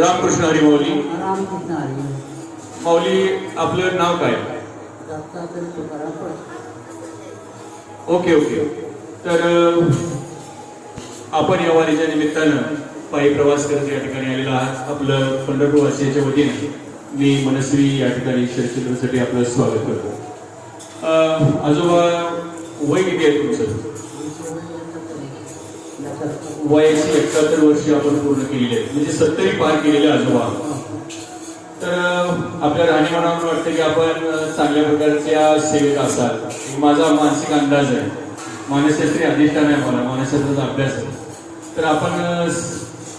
रामकृष्ण हरी माऊली. रामकृष्ण हरी माऊली. आपलं नाव काय. Okay okay. तर आपण या वारीच्या निमित्तानं पायी प्रवास करत या ठिकाणी आलेला आहात. आपलं पंढरपूर वासियाच्या वतीने मी मनस्वी या ठिकाणी शरचित्रसाठी आपलं स्वागत करतो. आजोबा वय किती आहे तुमचं? वयाची एकाहत्तर वर्षे आपण पूर्ण केलेली आहेत. म्हणजे सत्तरी पार केलेले आजोबा. तर आपल्या राहणीमानावर वाटतं की आपण चांगल्या प्रकारच्या सेवेत असाल. माझा मानसिक अंदाज आहे. मानसशास्त्री अधिष्ठान आहे मला. मानसशास्त्राचा अभ्यास आहे. तर आपण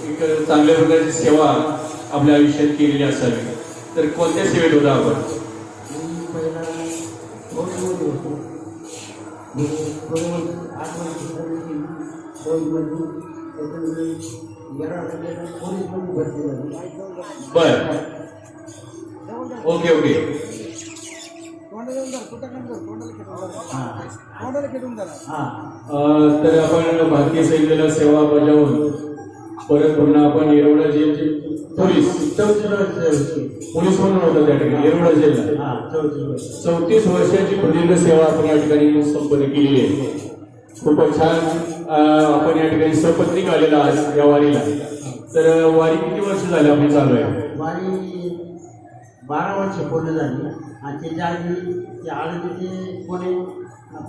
एक चांगल्या प्रकारची सेवा आपल्या आयुष्यात केलेली असावी. तर कोणत्या सेवेत होता आपण? केली बर. Okay okay. हां. अ, तर आपण भारतीय सैन्याला सेवा बजावून परत पुन्हा आपण येरवडा जेलचे पोलीस. पोलीस म्हणून होता त्या ठिकाणी येरवडा हां वर्ष. चौतीस वर्षाची प्रदीर्घ सेवा आपण या ठिकाणी संपन्न केलेली आहे. खूपच छान आपण या ठिकाणी सपत्निक आलेला आहात या वारीला. तर वारी किती वर्ष झाली आपली चालू आहे? वारी बारा वर्ष पूर्ण झाली. आणि त्याच्या आधी ते आळंदीचे कोणी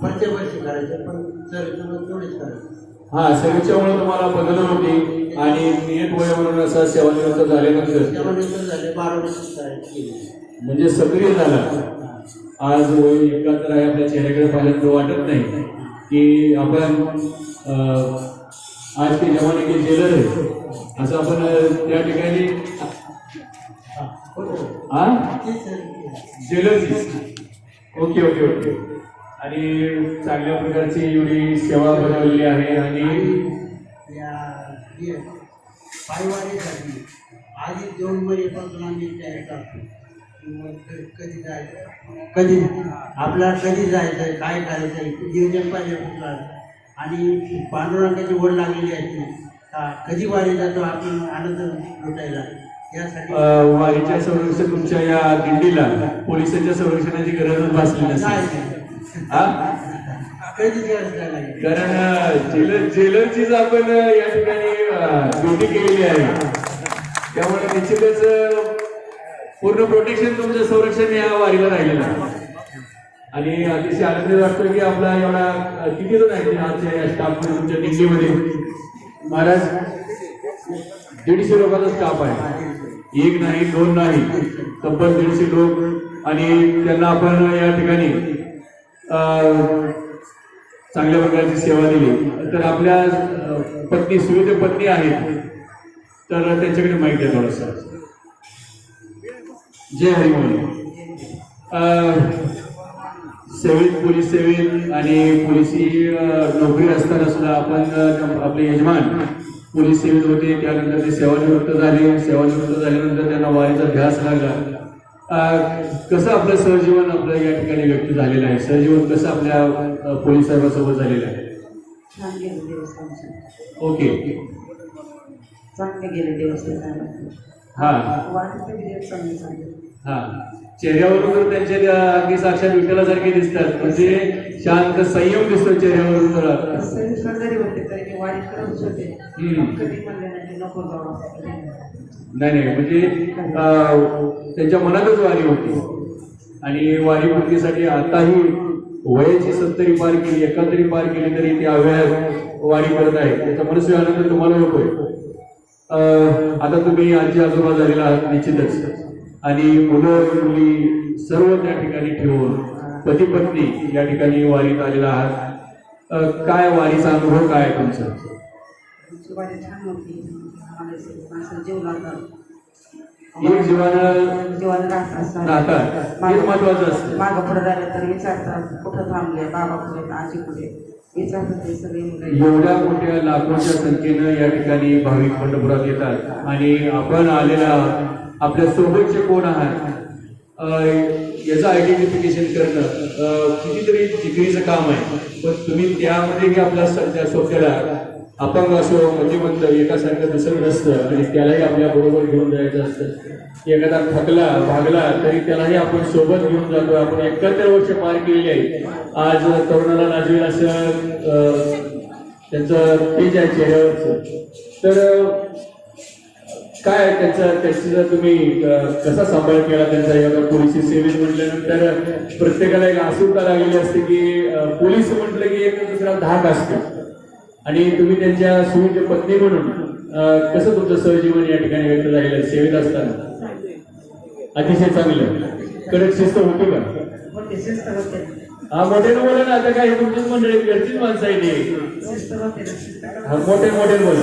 प्रत्येक वर्षी करायचे पण सर तेवढेच करायचे. हा सेवेच्यामुळे तुम्हाला बदल होती. आणि नियत वय म्हणून असा सेवानिवृत्त झाल्यानंतर त्यामध्ये झाले बारा वर्ष केली म्हणजे सक्रिय झाला. आज वय एकाहत्तर आहे आपल्या चेहऱ्याकडे पाहिल्यानंतर वाटत नाही. की आपण आज के जमाने के जेलर आहे असं आपण त्या ठिकाणी जेलरची ओके ओके ओके आणि चांगल्या प्रकारची एवढी सेवा बनवलेली आहे आणि पायवारीसाठी. आधी दोन महिन्यापासून आम्ही तयार करतो कधी जायचं कधी आपल्याला कधी जायचं काय करायचं नियोजन पाहिजे कुठलं. आणि पांडुरंगाची ओढ लागलेली आहे कधी वारी जातो आपण आनंद लुटायला? यासाठी वारीच्या संरक्षण तुमच्या या दिंडीला पोलिसांच्या संरक्षणाची भासली. हा? गरज लागेल. कारण जेलर जेलरचीच आपण या ठिकाणी ड्युटी केलेली आहे. त्यामुळे निश्चितच पूर्ण प्रोटेक्शन तुमचं संरक्षण या वारीला राहिलेलं आहे. आणि अतिशय आनंद वाटतो की आपला एवढा किती जण आहेत आमच्या स्टाफ तुमच्या दिल्लीमध्ये महाराज दीडशे लोकांचा स्टाफ आहे. एक नाही दोन नाही तब्बल दीडशे लोक. आणि त्यांना आपण या ठिकाणी चांगल्या प्रकारची सेवा दिली. तर आपल्या पत्नी सुविध पत्नी आहेत. तर त्यांच्याकडे माहिती आहे थोडंसं. जय हरिमोली अं, सेवेत पोलीस सेवेत आणि पोलिसी नोकरी असताना सुद्धा आपण आपले यजमान पोलीस सेवेत होते. त्यानंतर ते सेवानिवृत्त झाले. सेवानिवृत्त झाल्यानंतर त्यांना वारीचा ध्यास लागला. कसं आपलं सहजीवन आपलं या ठिकाणी व्यक्त झालेलं आहे? सहजीवन कसं आपल्या पोलीस साहेबांसोबत झालेलं आहे? ओके. चांगले गेले दिवस. हा. चांगले हा. चेहऱ्यावरून तर त्यांच्या त्या अगदी साक्षात विठ्ठलासारखे दिसतात. म्हणजे शांत संयम दिसतो चेहऱ्यावरून नाही नाही. म्हणजे त्यांच्या मनातच वारी होती. आणि वारी पूर्तीसाठी आताही वयाची सत्तरी पार केली एकाहत्तरी पार केली तरी ती अव्याहत वारी करत आहे त्याचा मनस्वी आनंद तुम्हाला होतोय. अं, आता तुम्ही आजी आजोबा झालेला आहात निश्चितच. आणि मुलं मुली सर्व त्या ठिकाणी ठेवून पती पत्नी या ठिकाणी वारीत आलेला आहात. काय वारीचा अनुभव काय आहे तुमचा? एक जीवानं जीवाला राहतात. हेच महत्वाचं असतं. मागं पुढे झाले तर विचारतात कुठं थांबले? बाबा कुठे आजी कुठे एवढ्या मोठ्या लाखोच्या संख्येनं या ठिकाणी भाविक पंढरपुरात येतात. आणि आपण आलेला आहात. आपल्या सोबतचे कोण आहात? याचं आयडेंटिफिकेशन करणं कितीतरी डिग्रीचं काम आहे. पण तुम्ही त्यामध्ये की आपल्या सध्या स्वतःला अपंग असो मतिमंद एकासारखं दिसत नसतं आणि त्यालाही आपल्या बरोबर घेऊन जायचं असतं. एखादा थकला भागला तरी त्यालाही आपण सोबत घेऊन जातो. आपण एकाहत्तर वर्ष पार केली आहे. आज तरुणाला लाजवेल असं अं, त्यांचं तेज आहे चेहऱ्यावरचं. तर काय त्यांचा त्याची जर तुम्ही कसा सांभाळ केला त्यांचा? एवढा पोलिसी सेवेत म्हटल्यानंतर प्रत्येकाला एक आसुरता लागलेली असते की पोलीस म्हटलं की एक दुसरा धाक असतो. आणि तुम्ही त्यांच्या सुविच्या पत्नी म्हणून कसं तुमचं सहजीवन या ठिकाणी व्यक्त झालेलं सेवेत असताना? अतिशय चांगलं. कडक शिस्त होती का? हा मोठे बोला ना आता काय तुमचीच मंडळी घरचीच माणसं आहे हा, मोठे मोठे बोला.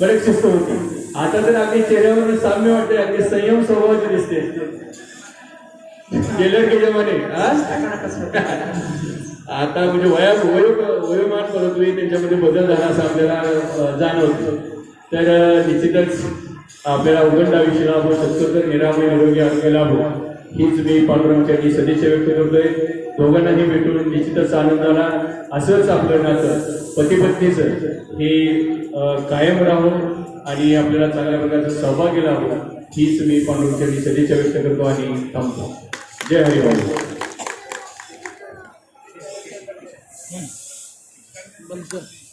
बरेच शिस्त होती. आता तर अगदी चेहऱ्यावर साम्य वाटते अगदी संयम स्वभावाचे दिसते. गेलं की जमाने हा? आता म्हणजे वया वयो वयोमान परंतु त्यांच्यामध्ये बदल झाला असं आपल्याला जाणवतं तर निश्चितच आपल्याला उघड आयुष्य लाभो तर निरामय निरोगी आरोग्य लाभो. हीच मी पांडुरंगाची सदिच्छा व्यक्त करतोय. दोघांनाही भेटून निश्चितच आनंद आला. असंच आपलं नातं पती पत्नीचं हे कायम राहून आणि आपल्याला चांगल्या प्रकारचा सहभागी लाभो. हीच मी पांडुरंगाची सदिच्छा व्यक्त करतो आणि थांबतो. जय हरिभाऊ Thompson.